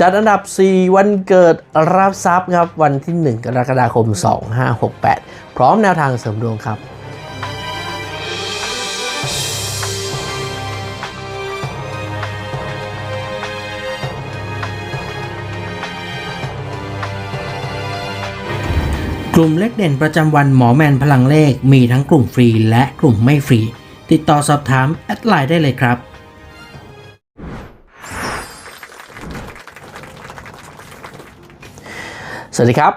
จัดอันดับ 4 วันเกิดรับทรัพย์ครับ วันที่ 1 กรกฎาคม 2568 พร้อมแนวทางเสริมดวงครับ กลุ่มเลขเด่นประจำวันหมอแมนพลังเลขมีทั้งกลุ่มฟรีและกลุ่มไม่ฟรี ติดต่อสอบถาม แอดไลน์ได้เลยครับ สวัสดีครับ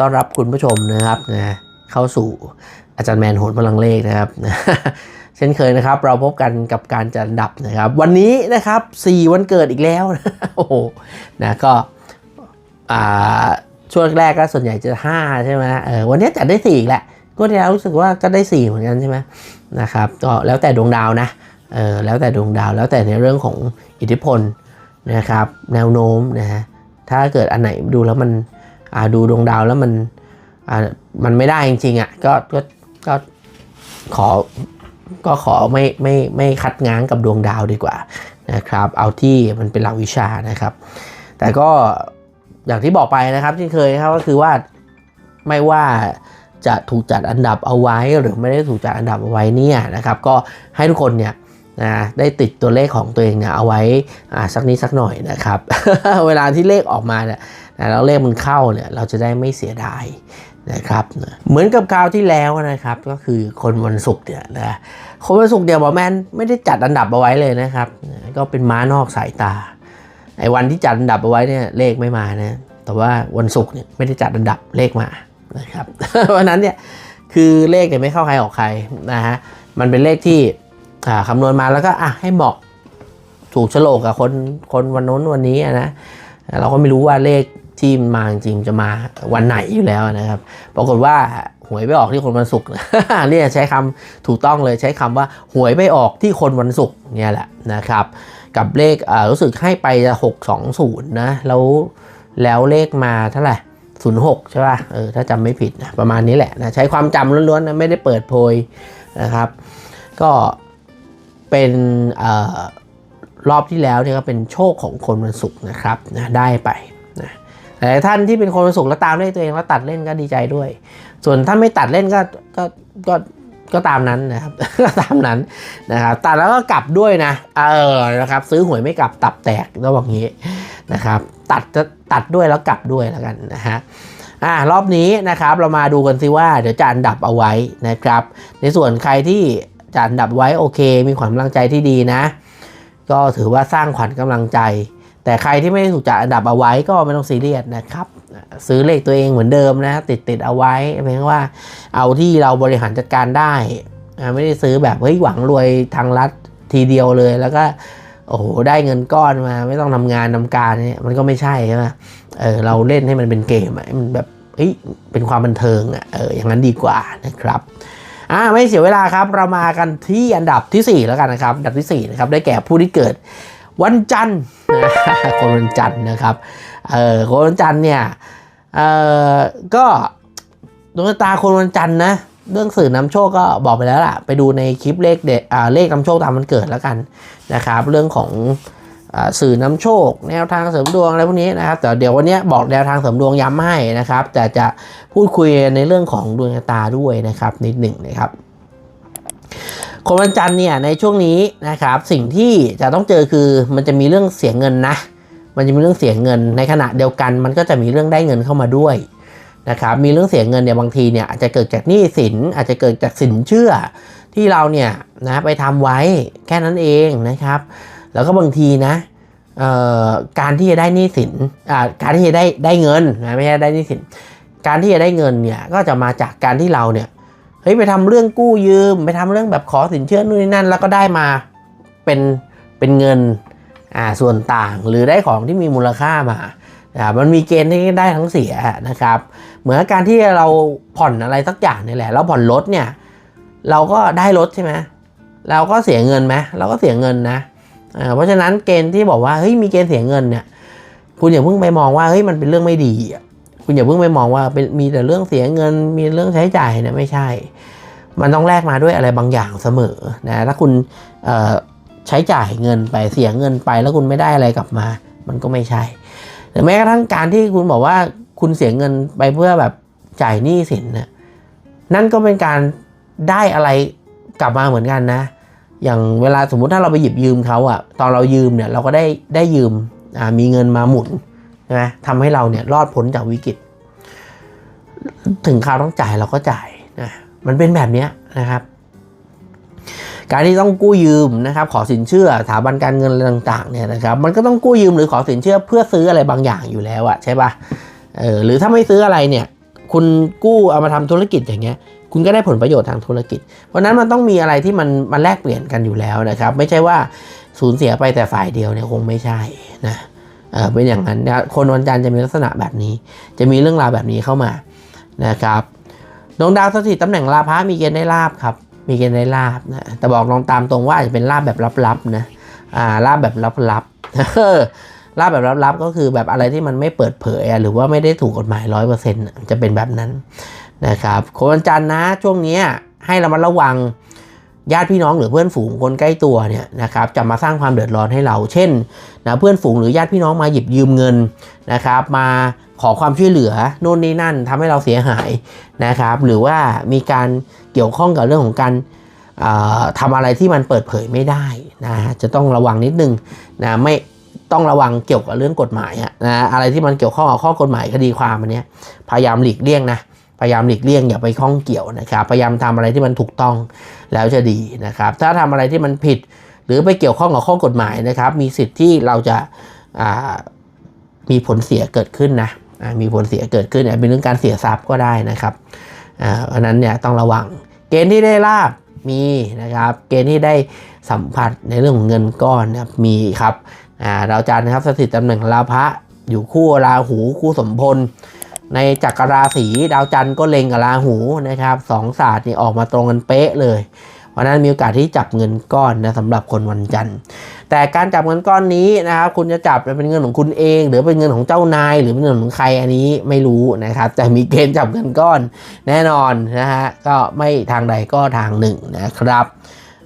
ต้อนรับคุณผู้ชมนะครับนะเข้าสู่อาจารย์แมนโหนพลังเลขนะครับ เช่นเคยนะครับ เราพบกันกับการจัดอันดับนะครับ วันนี้นะครับ 4 วันเกิดอีกแล้วโอ้โหนะก็ช่วงแรกก็ส่วนใหญ่จะ 5 ใช่ไหมเออวันนี้จัดได้4อีกแหละก็ที่แล้วรู้สึกว่าก็ได้ 4 เหมือนกันใช่ไหมนะครับก็แล้วแต่ดวงดาวนะเออแล้วแต่ดวงดาวแล้วแต่ในเรื่องของอิทธิพลนะครับ แนวโน้มนะฮะถ้าเกิดอันไหนดูแล้วมัน ดูดวงดาวแล้วมันมันไม่ได้จริงๆอะก็ก็ก็ขอก็ขอไม่ไม่ไม่คัดง้างกับดวงดาวดีกว่านะครับ เอาที่มันเป็นหลักวิชานะครับ แต่ก็อย่างที่บอกไปนะครับที่เคยครับก็คือว่าไม่ว่าจะถูกจัดอันดับเอาไว้หรือไม่ได้ถูกจัดอันดับเอาไว้เนี่ยนะครับ ก็ให้ทุกคนเนี่ยนะได้ติดตัวเลขของตัวเองเนี่ยเอาไว้สักนิดสักหน่อยนะครับ เวลาที่เลขออกมาเนี่ย นะแล้วเลขมันเข้าเนี่ยเราจะได้ไม่เสียดายนะครับนะเหมือนกับคราวที่แล้วนะครับ ก็คือคนวันศุกร์เนี่ยนะคนวันศุกร์เดียวบอแมนไม่ได้จัดอันดับเอาไว้เลยนะครับนะก็เป็นม้านอกสายตาไอ้วันที่จัดอันดับเอาไว้เนี่ยเลขไม่มานะแต่ว่าวันศุกร์เนี่ยไม่ได้จัดอันดับเลขมานะครับเพราะฉะนั้นเนี่ยคือเลขเนี่ยไม่เข้าใครออกใครนะฮะมันเป็นเลขที่อ่าคำนวณมาแล้วก็อะให้เหมาะถูกโฉลกกับคนคนวันโน้นวันนี้อะนะเราก็ไม่รู้ว่าเลข ที่มาจริงจะมาวันไหนอยู่แล้วนะครับ ปรากฏว่าหวยไปออกที่คนวันศุกร์เนี่ใช้คำถูกต้องเลยใช้คำว่าหวยไปออกที่คนวันศุกร์เนี่ยแหละนะครับ กับเลขรู้สึกให้ไปหกสองศูนย์นะแล้วแล้วเลขมาเท่าไหร่ศูนย์หกใช่ป่ะเออถ้าจำไม่ผิดนะประมาณนี้แหละนะใช้ความจำล้วนๆนะไม่ได้เปิดโพยนะครับ ก็เป็นอรอบที่แล้วเนี่ยก็เป็นโชคของคนวันศุกร์นะครับนะได้ไป แต่ท่านที่เป็นคนวันศุกแล้วตามเลขตัวเองแล้วตัดเล่นก็ดีใจด้วย ส่วนถ้าไม่ตัดเล่นก็ก็ก็ก็ตามนั้นนะครับก็ตามนั้นนะครับตัดแล้วก็กลับด้วยนะ เออนะครับ ซื้อหวยไม่กลับตับแตกต้องบอกงี้นะครับ ตัดจะตัดด้วยแล้วกลับด้วยแล้วกันนะฮะอ่ารอบนี้นะครับเรามาดูกันสิว่าเดี๋ยวจะอันดับเอาไว้นะครับ ในส่วนใครที่จะอันดับไว้โอเค มีความกำลังใจที่ดีนะ ก็ถือว่าสร้างขวัญกำลังใจ แต่ใครที่ไม่ถูกจัดอันดับเอาไว้ก็ไม่ต้องซีเรียสนะครับ ซื้อเลขตัวเองเหมือนเดิมนะติดติดเอาไว้เพียงว่าเอาที่เราบริหารจัดการได้ไม่ได้ซื้อแบบเฮ้ยหวังรวยทางรัฐทีเดียวเลย แล้วก็โอ้โหได้เงินก้อนมาไม่ต้องทำงานทำการเนี่ยมันก็ไม่ใช่ใช่ไหมเออเราเล่นให้มันเป็นเกมอะมันแบบเฮ้ยเป็นความบันเทิงอะเอออย่างนั้นดีกว่านะครับอ่าไม่เสียเวลาครับเรามากันที่อันดับทีสี่4 แล้วกันนะครับอันดับที่4นะครับได้แก่ผู้ที่เกิด วันจันทร์คนวันจันทร์นะครับเออคนวันจันทร์เนี่ยเออก็ดวงตาคนวันจันทร์นะเรื่องสื่อนำโชคก็บอกไปแล้วล่ะ ไปดูในคลิปเลขเด็ดอ่าเลขนำโชคตามมันเกิดแล้วกันนะครับ เรื่องของอสื่อนำโชค แนวทางเสริมดวงอะไรพวกนี้นะครับ แต่เดี๋ยววันนี้บอกแนวทางเสริมดวงย้ำให้นะครับ แต่จะพูดคุยในเรื่องของดวงตาด้วยนะครับนิดหนึ่งนะครับ คนวันจันทร์เนี่ยในช่วงนี้นะครับสิ่งที่จะต้องเจอคือมันจะมีเรื่องเสียเงินนะ มันจะมีเรื่องเสียเงิน ในขณะเดียวกัน มันก็จะมีเรื่องได้เงินเข้ามาด้วยนะครับมีเรื่องเสียเงินเนี่ยบางทีเนี่ยอาจจะเกิดจากหนี้สินอาจจะเกิดจากสินเชื่อ ที่เราเนี่ยนะไปทำไว้แค่นั้นเองนะครับ แล้วก็บางทีนะการที่จะได้หนี้สินการที่จะได้ได้เงินนะไม่ใช่ได้หนี้สิน การที่จะได้เงินเนี่ยก็จะมาจากการที่เราเนี่ย เฮ้ยไปทำเรื่องกู้ยืม ไปทำเรื่องแบบขอสินเชื่อนู่นนี่นั่น แล้วก็ได้มาเป็นเป็นเงินอ่าส่วนต่างหรือได้ของที่มีมูลค่ามาอ่ามันมีเกณฑ์ที่ได้ทั้งเสียนะครับ เหมือนการที่เราผ่อนอะไรสักอย่างนี่แหละแล้วผ่อนรถเนี่ยเราก็ได้รถใช่ไหมเราก็เสียเงินไหมเราก็เสียเงินนะอ่าเพราะฉะนั้นเกณฑ์ที่บอกว่าเฮ้ยมีเกณฑ์เสียเงินเนี่ยคุณอย่าเพิ่งไปมองว่าเฮ้ยมันเป็นเรื่องไม่ดีอะ คุณอย่าเพิ่งไปมองว่าเป็นมีแต่เรื่องเสียเงิน มีเรื่องใช้จ่ายนี่ยไม่ใช่ มันต้องแลกมาด้วยอะไรบางอย่างเสมอนะถ้าคุณใช้จ่ายเงินไปเสียเงินไป แล้วคุณไม่ได้อะไรกลับมา มันก็ไม่ใช่ หรือแม้กระทั่งการที่คุณบอกว่าคุณเสียเงินไปเพื่อแบบจ่ายหนี้สินนะนั่นก็เป็นการได้อะไรกลับมาเหมือนกันนะ อย่างเวลาสมมุติถ้าเราไปหยิบยืมเขาอะตอนเรายืมเนี่ยเราก็ได้ได้ยืมมีเงินมาหมุน ช่ไหมทำให้เราเนี่ยรอดพ้นจากวิกฤต ถึงคราวต้องจ่ายเราก็จ่ายนะมันเป็นแบบนี้นะครับ การที่ต้องกู้ยืมนะครับ ขอสินเชื่อสถาบันการเงินต่างๆเนี่ยนะครับ มันก็ต้องกู้ยืมหรือขอสินเชื่อเพื่อซื้ออะไรบางอย่างอยู่แล้วอะใช่ปะเออหรือถ้าไม่ซื้ออะไรเนี่ย คุณกู้เอามาทำธุรกิจอย่างเงี้ย คุณก็ได้ผลประโยชน์ทางธุรกิจ เพราะนั้นมันต้องมีอะไรที่มันมันแลกเปลี่ยนกันอยู่แล้วนะครับ ไม่ใช่ว่าสูญเสียไปแต่ฝ่ายเดียวเนี่ยคงไม่ใช่นะ เออเป็นอย่างนั้นนะคนวันจันทร์จะมีลักษณะแบบนี้ จะมีเรื่องราวแบบนี้เข้ามานะครับดวงดาวสถิตตำแหน่งลาภะมีเกณฑ์ได้ลาบครับ มีเกณฑ์ได้ลาบนะแต่บอกลองตามตรงว่าอาจจะเป็นลาบแบบลับๆนะอ่าลาบแบบลับๆลาบแบบลับๆก็คือแบบอะไรที่มันไม่เปิดเผยอะหรือว่าไม่ได้ถูกกฎหมายร้อยเปอร์เซ็นต์จะเป็นแบบนั้นนะครับคนวันจันทร์นะช่วงนี้ให้ระมัดระวัง ญาติพี่น้องหรือเพื่อนฝูงคนใกล้ตัวเนี่ยนะครับจะมาสร้างความเดือดร้อนให้เรา เช่นนะเพื่อนฝูงหรือญาติพี่น้องมาหยิบยืมเงินนะครับมาขอความช่วยเหลือโน่นนี่นั่นทำให้เราเสียหายนะครับ หรือว่ามีการเกี่ยวข้องกับเรื่องของการเอ่อทำอะไรที่มันเปิดเผยไม่ได้นะจะต้องระวังนิดนึงนะไม่ต้องระวังเกี่ยวกับเรื่องกฎหมายนะอะไรที่มันเกี่ยวข้องกับข้อกฎหมายคดีความอันนี้พยายามหลีกเลี่ยงนะ พยายามหลีกเลี่ยงอย่าไปข้องเกี่ยวนะครับพยายามทำอะไรที่มันถูกต้องแล้วจะดีนะครับ ถ้าทำอะไรที่มันผิดหรือไปเกี่ยวข้องกับข้อกฎหมายนะครับ มีสิทธิ์ที่เราจะามีผลเสียเกิดขึ้นนะมีผลเสียเกิดขึ้นอาจเป็นเรื่องการเสียทรัพย์ก็ได้นะครับอ่าเพราะนั้นเนี่ยต้องระวัง เกณฑ์ที่ได้ลาบมีนะครับ เกณฑ์ที่ได้สัมผัสในเรื่องของเงินก้อนนะครับมีครับอาดาวจันทร์นะครับสถิตตำแหน่งลาภะอยู่คู่ราหูคู่สมพล ในจักรราศีดาวจันทร์ก็เล็งกับราหูนะครับสองศาสตร์นี่ออกมาตรงกันเป๊ะเลยเพราะนั้นมีโอกาสที่จับเงินก้อนนะสำหรับคนวันจันทร์ แต่การจับเงินก้อนนี้นะครับคุณจะจับเป็นเงินของคุณเอง หรือเป็นเงินของเจ้านาย หรือเป็นเงินของใครอันนี้ไม่รู้นะครับแต่มีเกณฑ์จับเงินก้อนแน่นอนนะฮะก็ไม่ทางใดก็ทางหนึ่งนะครับ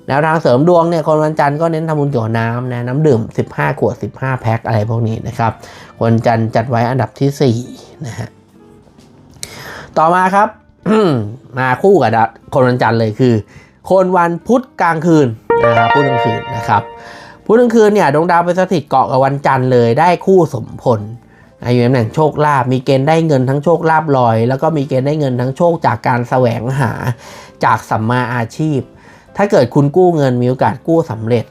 แนวทางเสริมดวงเนี่ยคนวันจันทร์ก็เน้นทำบุญเกี่ยวกับน้ำนะน้ำดื่ม 15ขวด15 แพ็คอะไรพวกนี้นะครับคนจันทร์จัดไว้อันดับทีสี่4นะฮะ ต่อมาครับมาคู่กับคนวันจันทร์เลยคือ คนวันพุธกลางคืนนะครับพุธกลางคืนนะครับพุธกลางคืนเนี่ยดวงดาวไปสถิตเกาะกับวันจันทร์เลยได้คู่สมพลอยู่ในตำแหน่งโชคลาภมีเกณฑ์ได้เงินทั้งโชคลาภลอย แล้วก็มีเกณฑ์ได้เงินทั้งโชคจากการแสวงหาจากสัมมาอาชีพ ถ้าเกิดคุณกู้เงินมีโอกาสกู้สำเร็จ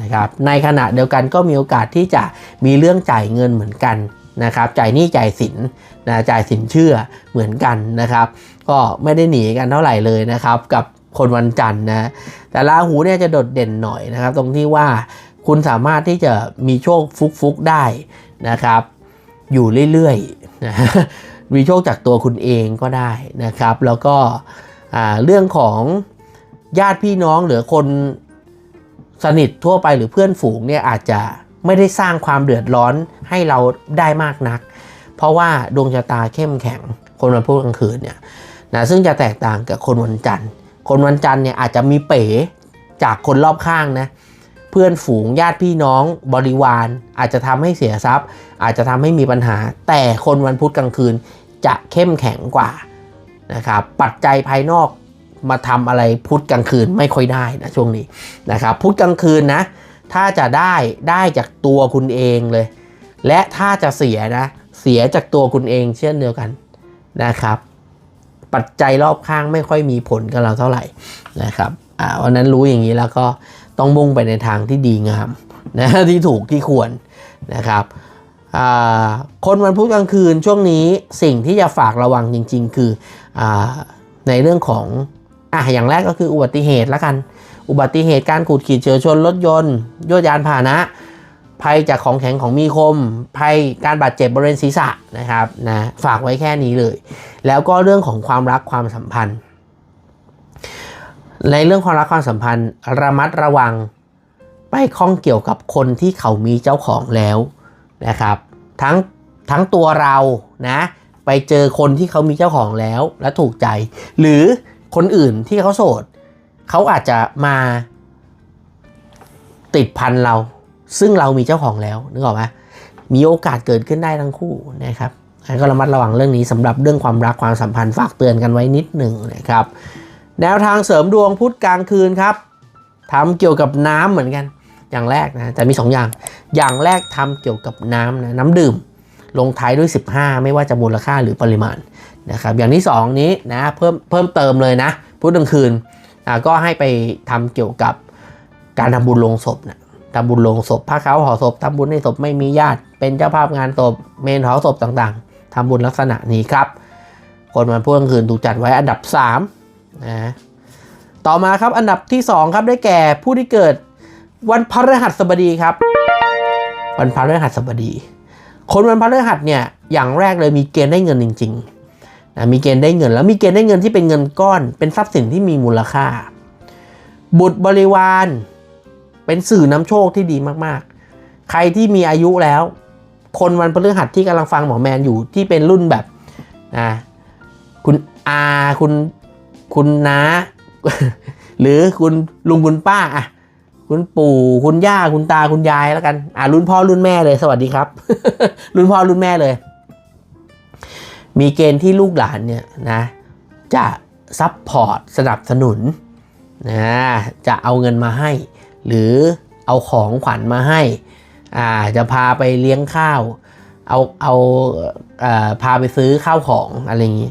นะครับในขณะเดียวกันก็มีโอกาสที่จะมีเรื่องจ่ายเงินเหมือนกันนะครับจ่ายหนี้จ่ายสิน นะจ่ายสินเชื่อเหมือนกันนะครับ ก็ไม่ได้หนีกันเท่าไหร่เลยนะครับ กับคนวันจันทร์นะแต่ราหูเนี่ยจะโดดเด่นหน่อยนะครับ ตรงที่ว่าคุณสามารถที่จะมีโชคฟุกๆได้นะครับ อยู่เรื่อยๆนะมีโชคจากตัวคุณเองก็ได้นะครับ แล้วก็เรื่องของญาติพี่น้องหรือคนสนิททั่วไปหรือเพื่อนฝูงเนี่ยอาจจะไม่ได้สร้างความเดือดร้อนให้เราได้มากนัก เพราะว่าดวงชะตาเข้มแข็ง คนวันพุธกลางคืนเนี่ยนะซึ่งจะแตกต่างกับคนวันจันทร์ คนวันจันทร์เนี่ยอาจจะมีเป๋จากคนรอบข้างนะเพื่อนฝูงญาติพี่น้องบริวาร อาจจะทำให้เสียทรัพย์ อาจจะทำให้มีปัญหา แต่คนวันพุธกลางคืนจะเข้มแข็งกว่านะครับปัจจัยภายนอกมาทำอะไรพุธกลางคืนไม่ค่อยได้นะช่วงนี้นะครับพุธกลางคืนนะถ้าจะได้ได้จากตัวคุณเองเลย และถ้าจะเสียนะ เสียจากตัวคุณเองเช่นเดียวกันนะครับ ปัจจัยรอบข้างไม่ค่อยมีผลกับเราเท่าไหร่นะครับอ่าวันนั้นรู้อย่างนี้แล้วก็ต้องมุ่งไปในทางที่ดีงามนะที่ถูกที่ควรนะครับอ่าคนวันพุธกลางคืนช่วงนี้สิ่งที่จะฝากระวังจริง ๆ คืออาในเรื่องของอะอย่างแรกก็คืออุบัติเหตุละกัน อุบัติเหตุการขูดขีดเฉียวชนรถยนต์ยวดยานพาหนะ ภัยจากของแข็งของมีคม ภัยการบาดเจ็บบริเวณศีรษะนะครับนะฝากไว้แค่นี้เลย แล้วก็เรื่องของความรักความสัมพันธ์ ในเรื่องความรักความสัมพันธ์ ระมัดระวังไปข้องเกี่ยวกับคนที่เขามีเจ้าของแล้วนะครับ ทั้งทั้งตัวเรานะไปเจอคนที่เขามีเจ้าของแล้วและถูกใจ หรือคนอื่นที่เขาโสดเขาอาจจะมาติดพันเรา ซึ่งเรามีเจ้าของแล้วนึกออกไหมมีโอกาสเกิดขึ้นได้ทั้งคู่นะครับก็ระมัดระวังเรื่องนี้สำหรับเรื่องความรักความสัมพันธ์ฝากเตือนกันไว้นิดหนึ่งนะครับแนวทางเสริมดวงพุธกลางคืนครับทำเกี่ยวกับน้ำเหมือนกันอย่างแรกนะแต่มี 2 อย่าง อย่างแรกทำเกี่ยวกับน้ำนะน้ำดื่ม ลงท้ายด้วย 15 ไม่ว่าจะมูลค่าหรือปริมาณนะครับอย่างที่ 2 นี้นะเพิ่มเพิ่มเติมเลยนะพุธกลางคืนอ่าก็ให้ไปทำเกี่ยวกับการทำบุญลงศพนะ ทำบุญลงศพผ้าขาวห่อศพทำบุญในศพไม่มีญาติ เป็นเจ้าภาพงานศพเมนเผาศพต่างๆทำบุญลักษณะนี้ครับ คนวันพุธกลางคืนถูกจัดไว้อันดับ3นะต่อมาครับอันดับที่ 2 ครับได้แก่ผู้ที่เกิดวันพฤหัสบดีครับ วันพฤหัสบดี คนวันพฤหัสเนี่ยอย่างแรกเลยมีเกณฑ์ได้เงินจริงๆนะมีเกณฑ์ได้เงิน แล้วมีเกณฑ์ได้เงินที่เป็นเงินก้อน เป็นทรัพย์สินที่มีมูลค่า บุตรบริวาร เป็นสื่อนำโชคที่ดีมากๆ ใครที่มีอายุแล้ว คนวันพฤหัสที่กำลังฟังหมอแมนอยู่ที่เป็นรุ่นแบบนะคุณอาคุณคุณน้า หรือคุณลุงคุณป้าอะคุณปู่คุณย่าคุณตาคุณยายแล้วกันอ่ารุ่นพ่อรุ่นแม่เลยสวัสดีครับ รุ่นพ่อรุ่นแม่เลย มีเกณฑ์ที่ลูกหลานเนี่ยนะ จะซัพพอร์ตสนับสนุนนะจะเอาเงินมาให้ หรือเอาของขวัญมาให้อ่าจะพาไปเลี้ยงข้าว เอาเอาอ่อพาไปซื้อข้าวของอะไรอย่างนี้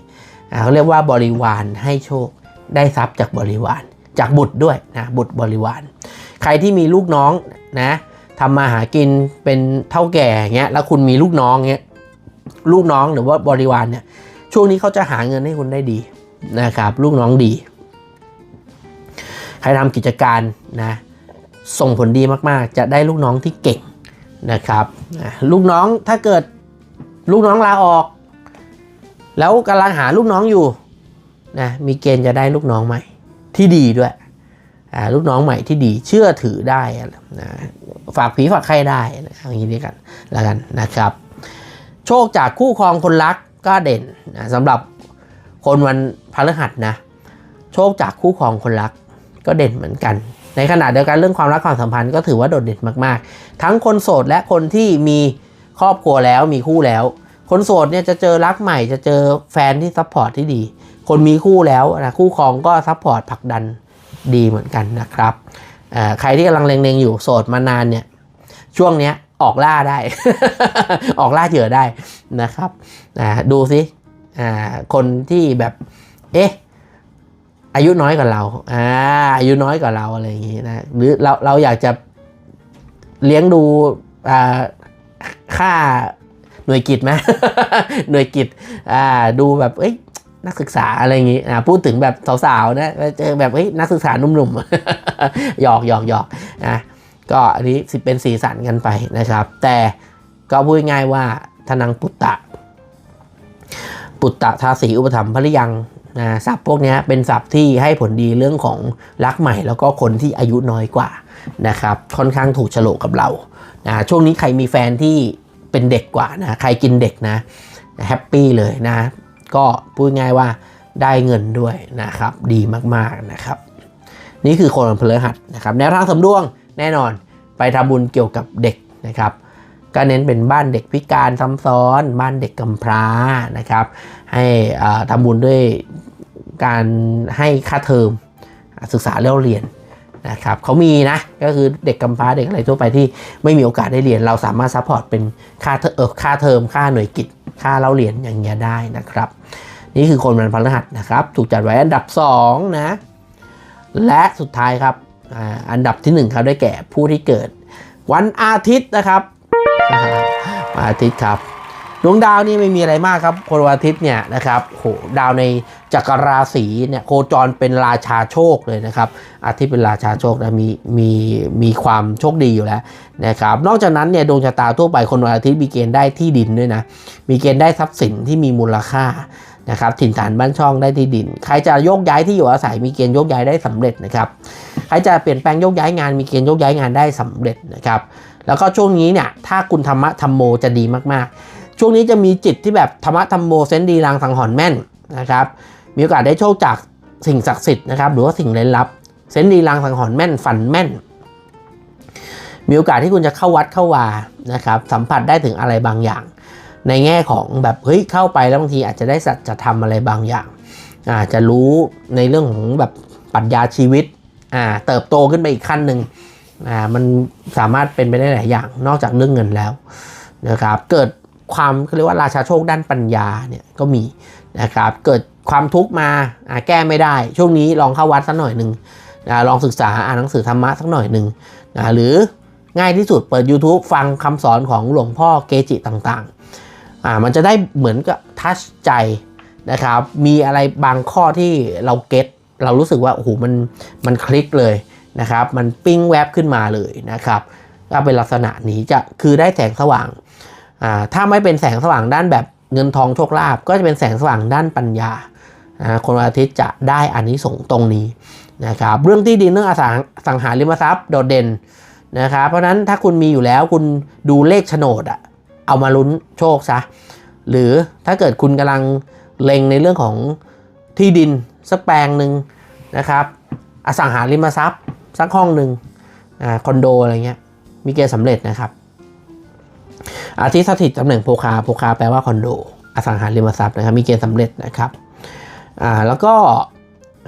อ่าเขาเรียกว่าบริวารให้โชคได้ทรัพย์จากบริวาร จากบุตรด้วยนะบุตรบริวาร ใครที่มีลูกน้องนะทำมาหากินเป็นเท่าแก่เงี้ยแล้วคุณมีลูกน้องเงี้ยลูกน้องหรือว่าบริวารเนี่ยช่วงนี้เขาจะหาเงินให้คุณได้ดีนะครับ ลูกน้องดี ใครทำกิจการนะ ส่งผลดีมากๆ จะได้ลูกน้องที่เก่งนะครับ ลูกน้องถ้าเกิดลูกน้องลาออก แล้วกำลังหาลูกน้องอยู่นะมีเกณฑ์จะได้ลูกน้องใหม่ที่ดีด้วยลูกน้องใหม่ที่ดีเชื่อถือได้นะฝากผีฝากใครได้นะอย่างนี้ด้วยกันแล้วกันนะครับ โชคจากคู่ครองคนรักก็เด่นนะสำหรับคนวันพฤหัสนะ โชคจากคู่ครองคนรักก็เด่นเหมือนกัน ในขณะเดียวกันเรื่องความรักความสัมพันธ์ก็ถือว่าโดดเด่นมากๆ ทั้งคนโสดและคนที่มีครอบครัวแล้วมีคู่แล้ว คนโสดเนี่ยจะเจอรักใหม่จะเจอแฟนที่ซัพพอร์ตที่ดี คนมีคู่แล้วนะคู่ครองก็ซัพพอร์ตผลักดันดีเหมือนกันนะครับใครที่กำลังเล็งๆอยู่โสดมานานเนี่ยช่วงเนี้ยออกล่าได้ ออกล่าเหยื่อได้นะครับดูสิคนที่แบบเอ๊ะ อายุน้อยกว่าเราอ่าอายุน้อยกว่าเราอะไรอย่างงี้นะหรือเราเราอยากจะเลี้ยงดูอ่าค่าหน่วยกิจไหมหน่วยกิจอ่าดูแบบเอ้ยนักศึกษาอะไรอย่างงี้อ่าพูดถึงแบบสาวๆนะเจอแบบเฮ้ยนักศึกษาหนุ่มๆหยอกหยอกหยอกนะก็อันนี้สิเป็นสีสันกันไปนะครับ แต่ก็พูดง่ายว่าทนังปุตตะ ปุตตะทาสีอุปถัมภ์ภริยัง นะศัพท์พวกนี้เป็นศัพท์ที่ให้ผลดีเรื่องของรักใหม่ แล้วก็คนที่อายุน้อยกว่านะครับค่อนข้างถูกโฉลกกับเรานะช่วงนี้ใครมีแฟนที่เป็นเด็กกว่านะใครกินเด็กนะแฮปปี้เลยนะ ก็พูดง่ายว่าได้เงินด้วยนะครับดีมากๆนะครับ นี่คือคนพฤหัสนะครับแนวทางสำรวงแน่นอนไปทำบุญเกี่ยวกับเด็กนะครับ ก็เน้นเป็นบ้านเด็กพิการซ้ำซ้อน บ้านเด็กกำพร้านะครับ ให้ทำบุญด้วยการให้ค่าเทอมศึกษาเล่าเรียนนะครับเขามีนะก็คือเด็กกำพร้าเด็กอะไรทั่วไปที่ไม่มีโอกาสได้เรียน เราสามารถซัพพอร์ตเป็นค่าเทอมเอค่าเทอมค่าหน่วยกิจค่าเล่าเรียนอย่างเงี้ยได้นะครับ นี่คือคนวันพฤหัสนะครับ ถูกจัดไว้อันดับ2นะและสุดท้ายครับอันดับที่1ครับได้แก่ผู้ที่เกิด วันอาทิตย์นะครับ วันอาทิตย์ครับดวงดาวนี่ไม่มีอะไรมากครับคนวันอาทิตย์เนี่ยนะครับโหดาวในจักรราศีเนี่ยโคจรเป็นราชาโชคเลยนะครับ อาทิตย์เป็นราชาโชคนะมีมีมีความโชคดีอยู่แล้วนะครับ นอกจากนั้นเนี่ยดวงชะตาทั่วไปคนวันอาทิตย์มีเกณฑ์ได้ที่ดินด้วยนะมีเกณฑ์ได้ทรัพย์สินที่มีมูลค่านะครับถิ่นฐานบ้านช่องได้ที่ดิน ใครจะโยกย้ายที่อยู่อาศัยมีเกณฑ์โยกย้ายได้สำเร็จนะครับใครจะเปลี่ยนแปลงโยกย้ายงานมีเกณฑ์โยกย้ายงานได้สำเร็จนะครับ แล้วก็ช่วงนี้เนี่ยถ้าคุณธรรมะธรรมโมจะดีมากๆ ช่วงนี้จะมีจิตที่แบบธรรมะธรรมโมเซนดีรางสังหรณ์แม่นนะครับ มีโอกาสได้โชคจากสิ่งศักดิ์สิทธิ์นะครับหรือว่าสิ่งเร้นลับ เซนดีรางสังหรณ์แม่นฝันแม่น มีโอกาสที่คุณจะเข้าวัดเข้าวานะครับสัมผัสได้ถึงอะไรบางอย่าง ในแง่ของแบบเฮ้ยเข้าไปแล้วบางทีอาจจะได้สัจธรรมอะไรบางอย่างอาจจะรู้ในเรื่องของแบบปรัชญาชีวิตอ่าเติบโตขึ้นไปอีกขั้นหนึ่ง อ่ามันสามารถเป็นไปได้หลายอย่างนอกจากเรื่องเงินแล้วนะครับ เกิดความเขาเรียกว่าราชาโชคด้านปัญญาเนี่ยก็มีนะครับ เกิดความทุกข์มาอ่าแก้ไม่ได้ ช่วงนี้ลองเข้าวัดสักหน่อยหนึ่งนะลองศึกษาอ่านหนังสือธรรมะสักหน่อยหนึ่งนะหรือง่ายที่สุดเปิด YouTube ฟังคำสอนของหลวงพ่อเกจิต่างๆอ่ามันจะได้เหมือนกับทัชใจนะครับ มีอะไรบางข้อที่เราเก็ตเรารู้สึกว่าโอ้โหมันมันคลิกเลย นะครับ มันปิ้งแวบขึ้นมาเลยนะครับก็เป็นลักษณะนี้จะคือได้แสงสว่างอ่าถ้าไม่เป็นแสงสว่างด้านแบบเงินทองโชคลาภก็จะเป็นแสงสว่างด้านปัญญาคนวันอาทิตย์จะได้อานิสงส์ตรงนี้นะครับเรื่องที่ดินเรื่องอสังสังหาริมทรัพย์โดดเด่นนะครับเพราะฉะนั้นถ้าคุณมีอยู่แล้วคุณดูเลขโฉนดอะเอามาลุ้นโชคซะหรือถ้าเกิดคุณกำลังเล็งในเรื่องของที่ดินสักแปลงหนึ่งนะครับ อสังหาริมทรัพย์ สักห้องหนึ่งอ่าคอนโดอะไรเงี้ยมีเกณฑ์สำเร็จนะครับอาทิสถิตตำแหน่งโพคาโพคาแปลว่าคอนโดอสังหาริมทรัพย์นะครับมีเกณฑ์สำเร็จนะครับอ่าแล้วก็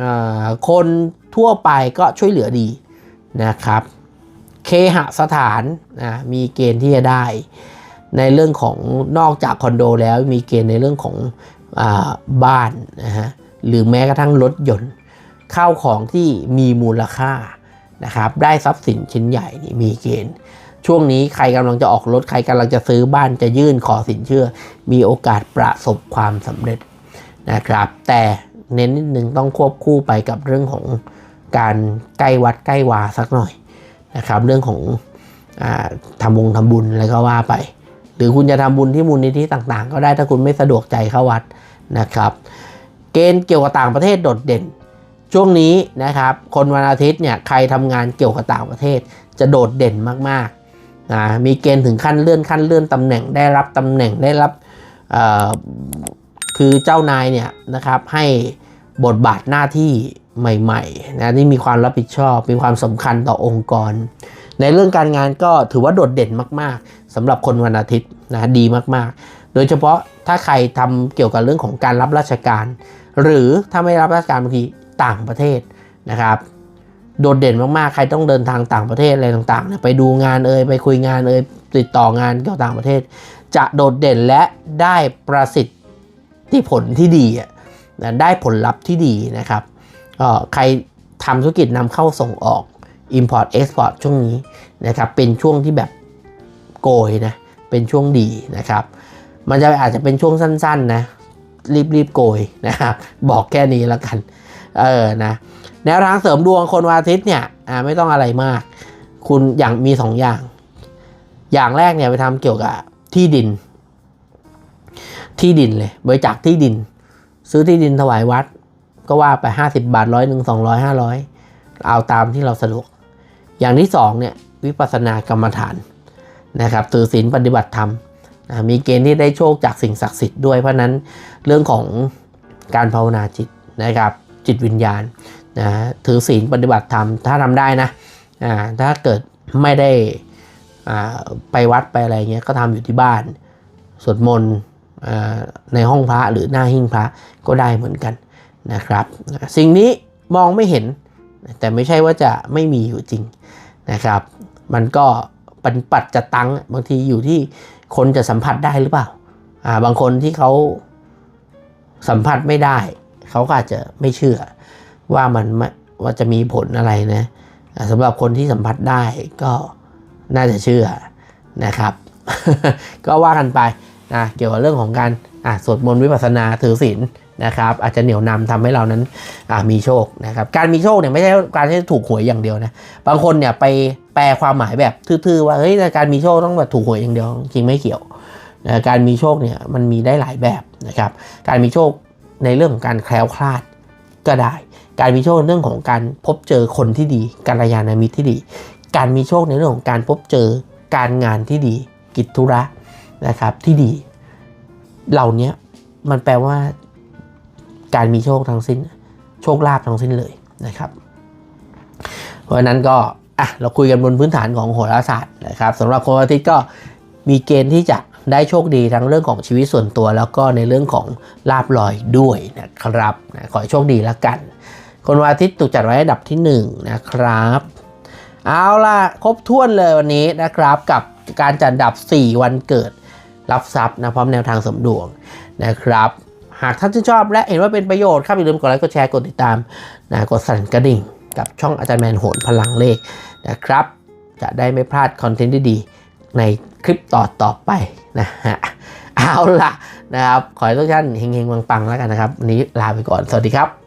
อ่าคนทั่วไปก็ช่วยเหลือดีนะครับ เคหสถานนะมีเกณฑ์ที่จะได้ ในเรื่องของนอกจากคอนโดแล้วมีเกณฑ์ในเรื่องของอาบ้านนะฮะหรือแม้กระทั่งรถยนต์ ข้าวของที่มีมูลค่า นะครับได้ทรัพย์สินชิ้นใหญ่นี่มีเกณฑ์ ช่วงนี้ใครกำลังจะออกรถใครกำลังจะซื้อบ้านจะยื่นขอสินเชื่อ มีโอกาสประสบความสำเร็จนะครับ แต่เน้นนิดนึงต้องควบคู่ไปกับเรื่องของการใกล้วัดใกล้วาสักหน่อยนะครับ เรื่องของอทำวงทำบุญอะไรก็ว่าไป หรือคุณจะทำบุญที่มูลนิธิต่างๆ ก็ได้ถ้าคุณไม่สะดวกใจเข้าวัดนะครับ เกณฑ์เกี่ยวกับต่างประเทศโดดเด่น ช่วงนี้นะครับคนวันอาทิตย์เนี่ยใครทำงานเกี่ยวกับต่างประเทศ จะโดดเด่นมากๆนะมีเกณฑ์ถึงขั้นเลื่อนขั้นเลื่อนตำแหน่งได้รับตำแหน่งได้รับอ่อคือเจ้านายเนี่ยนะครับให้บทบาทหน้าที่ใหม่ๆนะที่มีความรับผิดชอบ มีความสำคัญต่อองค์กร ในเรื่องการงานก็ถือว่าโดดเด่นมากๆสำหรับคนวันอาทิตย์นะดีมากๆ โดยเฉพาะถ้าใครทำเกี่ยวกับเรื่องของการรับราชการ หรือถ้าไม่รับราชการบางที ต่างประเทศนะครับ โดดเด่นมากๆ ใครต้องเดินทางต่างประเทศอะไรต่างๆ ไปดูงานเอ่ยไปคุยงานเอ่ยติดต่องานเกี่ยวกับต่างประเทศ จะโดดเด่นและได้ประสิทธิผลที่ดีอะนะได้ผลลัพธ์ที่ดีนะครับก็ใครทำธุรกิจนำเข้าส่งออก Import Export ช่วงนี้นะครับเป็นช่วงที่แบบโกยนะเป็นช่วงดีนะครับ มันจะอาจจะเป็นช่วงสั้นๆนะรีบๆโกยนะครับบอกแค่นี้แล้วกัน เออนะแนวทางเสริมดวงคนวันอาทิตย์เนี่ยอ่าไม่ต้องอะไรมาก คุณอย่างมีสองอย่าง อย่างแรกเนี่ยไปทำเกี่ยวกับที่ดิน ที่ดินเลยบริจาคที่ดิน ซื้อที่ดินถวายวัด ก็ว่าไป 50 บาทร้อยหนึ่งสองร้อยห้าร้อยเอาตามที่เราสะดวก อย่างที่สองเนี่ยวิปัสสนากรรมฐานนะครับถือศีลปฏิบัติธรรมมีเกณฑ์ที่ได้โชคจากสิ่งศักดิ์สิทธิ์ด้วยเพราะนั้นเรื่องของการภาวนาจิตนะครับ จิตวิญญาณนะถือศีลปฏิบัติธรรมถ้าทำได้นะอ่าถ้าเกิดไม่ได้อ่าไปวัดไปอะไรเงี้ยก็ทำอยู่ที่บ้านสวดมนต์ในห้องพระหรือหน้าหิ้งพระก็ได้เหมือนกันนะครับ สิ่งนี้มองไม่เห็น แต่ไม่ใช่ว่าจะไม่มีอยู่จริงนะครับ มันก็ปันปัดจะตังบางทีอยู่ที่คนจะสัมผัสได้หรือเปล่า บางคนที่เขาสัมผัสไม่ได้ เขาก็อาจจะไม่เชื่อว่ามันว่าจะมีผลอะไรนะสำหรับคนที่สัมผัสได้ก็น่าจะเชื่อนะครับ ก็ว่ากันไปนะเกี่ยวกับเรื่องของการอะสวดมนต์วิปัสสนาถือศีลนะครับ อาจจะเหนียวนำทำให้เรานั้นอะมีโชคนะครับ การมีโชคเนี่ยไม่ใช่การที่ถูกหวยอย่างเดียวนะบางคนเนี่ยไปแปลความหมายแบบทื่อๆว่าเฮ้ยการมีโชคต้องแบบถูกหวยอย่างเดียวจริงไม่เกี่ยวนะการมีโชคเนี่ยมันมีได้หลายแบบนะครับ การมีโชค ในเรื่องของการแคล้วคลาดก็ได้ การมีโชคในเรื่องของการพบเจอคนที่ดีกัลยาณมิตรที่ดี การมีโชคในเรื่องของการพบเจอการงานที่ดี กิจธุระนะครับที่ดี เหล่านี้มันแปลว่า การมีโชคทั้งสิ้น โชคลาภทั้งสิ้นเลยนะครับ เพราะฉะนั้นก็อะเราคุยกันบนพื้นฐานของโหราศาสตร์นะครับสำหรับคนวันอาทิตย์ก็มีเกณฑ์ที่จะ ได้โชคดีทั้งเรื่องของชีวิตส่วนตัว แล้วก็ในเรื่องของลาบลอยด้วยนะครับนะขอให้โชคดีแล้วกัน คนวันอาทิตย์ถูกจัดไว้อันดับที่หนึ่งนะครับ เอาล่ะ ครบถ้วนเลยวันนี้นะครับกับการจัดอันดับ 4 วันเกิดรับทรัพย์นะพร้อมแนวทางสมดวงนะครับ หากท่านชื่นชอบและเห็นว่าเป็นประโยชน์ครับอย่าลืมกดไลค์กดแชร์กดติดตามนะกดสั่นกระดิ่ง กับช่องอาจารย์แมนโหนพลังเลขนะครับ จะได้ไม่พลาดคอนเทนต์ดีๆในคลิปต่อต่อๆไป นะฮะเอาล่ะนะครับขอให้ทุกท่านเฮงๆปังๆแล้วกันนะครับวันนี้ลาไปก่อนสวัสดีครับ